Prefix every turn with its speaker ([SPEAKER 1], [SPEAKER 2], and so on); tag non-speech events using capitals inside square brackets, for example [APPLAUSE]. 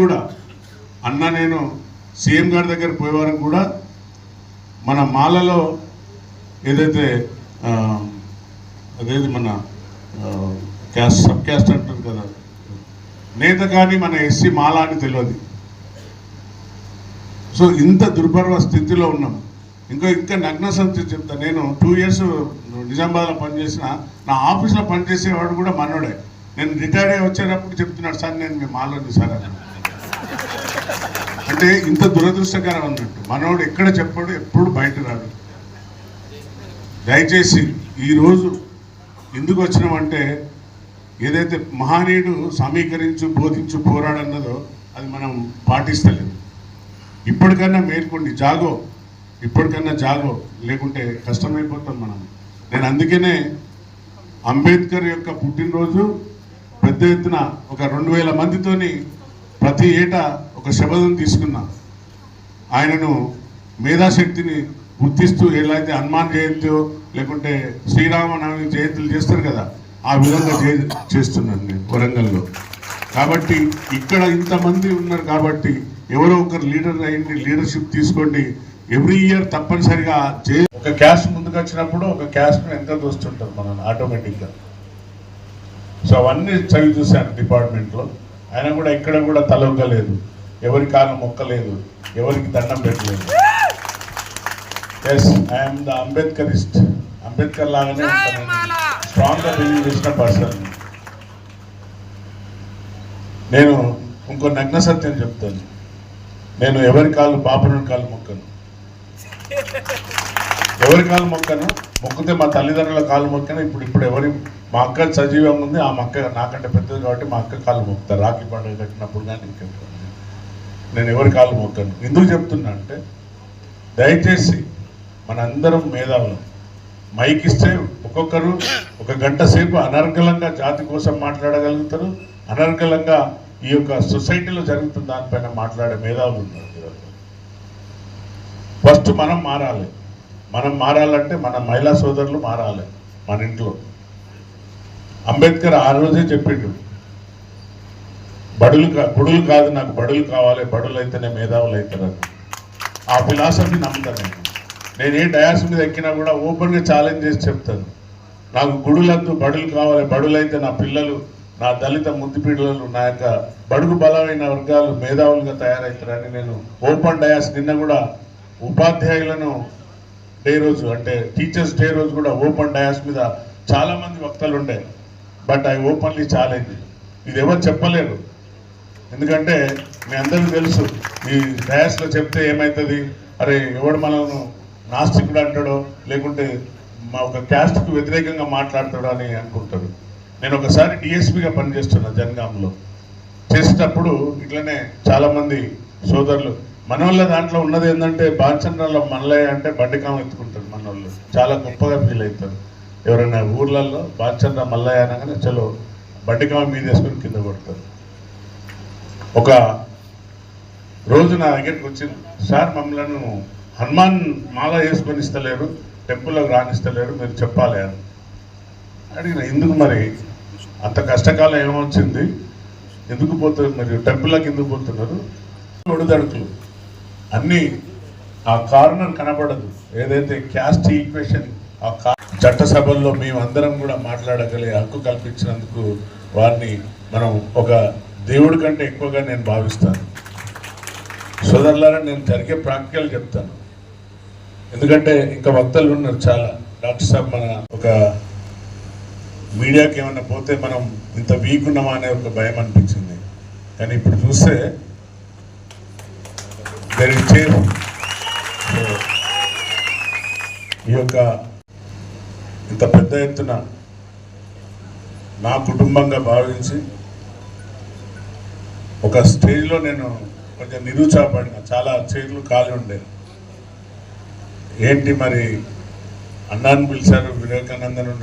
[SPEAKER 1] కూడా అన్న నేను సీఎం గారి దగ్గర పోయేవారం కూడా మన మాలలో ఏదైతే అదేది మన క్యాస్ట్ సబ్ క్యాస్ట్ అంటారు కదా నేత కానీ మన ఎస్సీ మాల అని తెలియదు. సో ఇంత దుర్భర స్థితిలో ఉన్నాం. ఇంకా ఇంకా నగ్న సంస్థ చెప్తా నేను టూ ఇయర్స్ నిజామాబాద్లో పనిచేసిన నా ఆఫీస్లో పనిచేసేవాడు కూడా మనోడే. నేను రిటైర్ అయ్యి వచ్చేటప్పుడు చెప్తున్నాడు సార్ నేను మీ మాలో సార్ అని అంటే ఇంత దురదృష్టకరం అన్నట్టు. మనోడు ఎక్కడ చెప్పాడు ఎప్పుడు బయట రాడు. దయచేసి ఈరోజు ఎందుకు వచ్చినామంటే ఏదైతే మహనీయుడు సమీకరించు బోధించు పోరాడన్నదో అది మనం పాటిస్తలేదు ఇప్పటికన్నా మేల్కోండి జాగో. ఇప్పటికన్నా జాగో. లేకుంటే కష్టమైపోతాం మనం. నేను అందుకనే అంబేద్కర్ యొక్క పుట్టినరోజు పెద్ద ఎత్తున ఒక రెండు వేల మందితోని ప్రతి ఏటా ఒక శబదం తీసుకున్నా. ఆయనను మేధాశక్తిని గుర్తిస్తూ ఎలా అయితే హనుమాన్ జయంతియో లేకుంటే శ్రీరామనవమి జయంతులు చేస్తారు కదా ఆ విధంగా చే- చేస్తున్నాను నేను వరంగల్లో. కాబట్టి ఇక్కడ ఇంతమంది ఉన్నారు కాబట్టి ఎవరో ఒకరు లీడర్ అయ్యండి లీడర్షిప్ తీసుకోండి. ఎవ్రీ ఇయర్ తప్పనిసరిగా చే ఒక క్యాష్ ముందుకు వచ్చినప్పుడు ఒక క్యాష్ ఎంత దోస్తుంటారు మనం ఆటోమేటిక్గా. సో అవన్నీ చదివి చూశాను డిపార్ట్మెంట్లో. ఆయన కూడా ఎక్కడ కూడా తలొగ్గలేదు. ఎవరి కాలం మొక్కలేదు. ఎవరికి దండం పెట్టలేదు. Yes I'm the Ambedkarist Ambedkar లాగానే స్ట్రాంగ్గా బిలీవ్ చేసిన పర్సన్ నేను ఇంకో నగ్న సత్యం చెప్తాను. నేను ఎవరి కాలు పాపను కాలు మొక్కను. [LAUGHS] ఎవరి కాలు మొక్కను? మొక్కితే మా తల్లిదండ్రుల కాలు మొక్కను. ఇప్పుడు ఇప్పుడు ఎవరి మా అక్క సజీవం ఉంది ఆ మక్క నాకంటే పెద్దది కాబట్టి మా అక్క కాలు మొక్కుతారు. రాఖీ పండుగ కట్టినప్పుడు కానీ ఇంకెప్పుడు నేను ఎవరి కాలు మొక్కను? ఎందుకు చెప్తున్నా అంటే దయచేసి మనందరం మేధావులం. మైక్ ఇస్తే ఒక్కొక్కరు ఒక గంట సేపు అనర్గళంగా జాతి కోసం మాట్లాడగలుగుతారు. అనర్గళంగా ఈ యొక్క సొసైటీలో జరుగుతున్న దానిపైన మాట్లాడే మేధావులు ఉన్నారు. ఫస్ట్ మనం మారాలి. మనం మారాలంటే మన మహిళా సోదరులు మారాలి మన ఇంట్లో. అంబేద్కర్ ఆ రోజే చెప్పిండు బడులు కా గుడులు కాదు నాకు బడులు కావాలి బడులు అయితేనే మేధావులు అవుతారని ఆ ఫిలాసఫీ నమ్ముతాను నేను. నేను ఏ డయాస్ మీద ఎక్కినా కూడా ఓపెన్గా ఛాలెంజ్ చేసి చెప్తాను. నాకు గుడులద్దు బడులు కావాలి బడులు అయితే నా పిల్లలు నా దళిత ముద్దుపీడలు నా యొక్క బడుగు బలమైన వర్గాలు మేధావులుగా తయారవుతారని నేను ఓపెన్ డయాస్ నిన్న కూడా ఉపాధ్యాయులను డే రోజు అంటే టీచర్స్ డే రోజు కూడా ఓపెన్ డయాస్ మీద చాలా మంది వక్తలు ఉండే. But I openly challenge. ఇది ఎవరు చెప్పలేరు. ఎందుకంటే మీ అందరికీ తెలుసు ఈ డయాస్లో చెప్తే ఏమవుతుంది అరే ఎవడు మనల్ని నాస్తికుడు అంటాడో లేకుంటే మా ఒక క్యాస్ట్కు వ్యతిరేకంగా మాట్లాడతాడో అని అనుకుంటాడు. నేను ఒకసారి డిఎస్పీగా పనిచేస్తున్నా జనగాంలో. చేసేటప్పుడు ఇట్లనే చాలామంది సోదరులు మనోళ్ళ దాంట్లో ఉన్నది ఏంటంటే బాంచండ్రంలో మల్లయ్య అంటే బండికాం ఎత్తుకుంటారు మనోళ్ళు. చాలా గొప్పగా ఫీల్ అవుతారు. ఎవరైనా ఊర్లలో బాలచంద్ర మల్లయ్య అనగానే చలో బండికామ మీద వేసుకొని కింద కొడతారు ఒక రోజు నా దగ్గరికి వచ్చింది. సార్ మమ్మల్ని హనుమాన్ మాల వేసుకొని ఇస్తలేరు టెంపుల్లోకి రాణిస్తలేరు మీరు చెప్పాలి అని. అడిగిన ఎందుకు మరి? అంత కష్టకాలం ఏమొచ్చింది? ఎందుకు పోతున్నారు మరి టెంపుల్లోకి ఎందుకు పోతున్నారు? ఒడిదడుకులు. అన్నీ ఆ కార్నర్ కనబడదు. ఏదైతే క్యాస్ట్ ఈక్వేషన్ ఆ కా చట్టసభల్లో మేము అందరం కూడా మాట్లాడగలిగే హక్కు కల్పించినందుకు వారిని మనం ఒక దేవుడి కంటే ఎక్కువగా నేను భావిస్తాను. సోదరులారా నేను జరిగే ప్రాక్టికల్ చెప్తాను. ఎందుకంటే ఇంకా వక్తలు ఉన్నారు చాలా. డాక్టర్ సాబ్ మన ఒక మీడియాకి ఏమైనా పోతే మనం ఇంత వీక్ ఉన్నామా అనే ఒక భయం అనిపించింది. కానీ ఇప్పుడు చూస్తే there ఈ యొక్క ఇంత పెద్ద ఎత్తున నా కుటుంబంగా భావించి ఒక స్టేజ్లో నేను కొంచెం నిరుత్సాహపడిన. చాలా చైర్లు ఖాళీ ఉండే. ఏంటి మరి అన్నాన్ని పిలిచారు వివేకానందను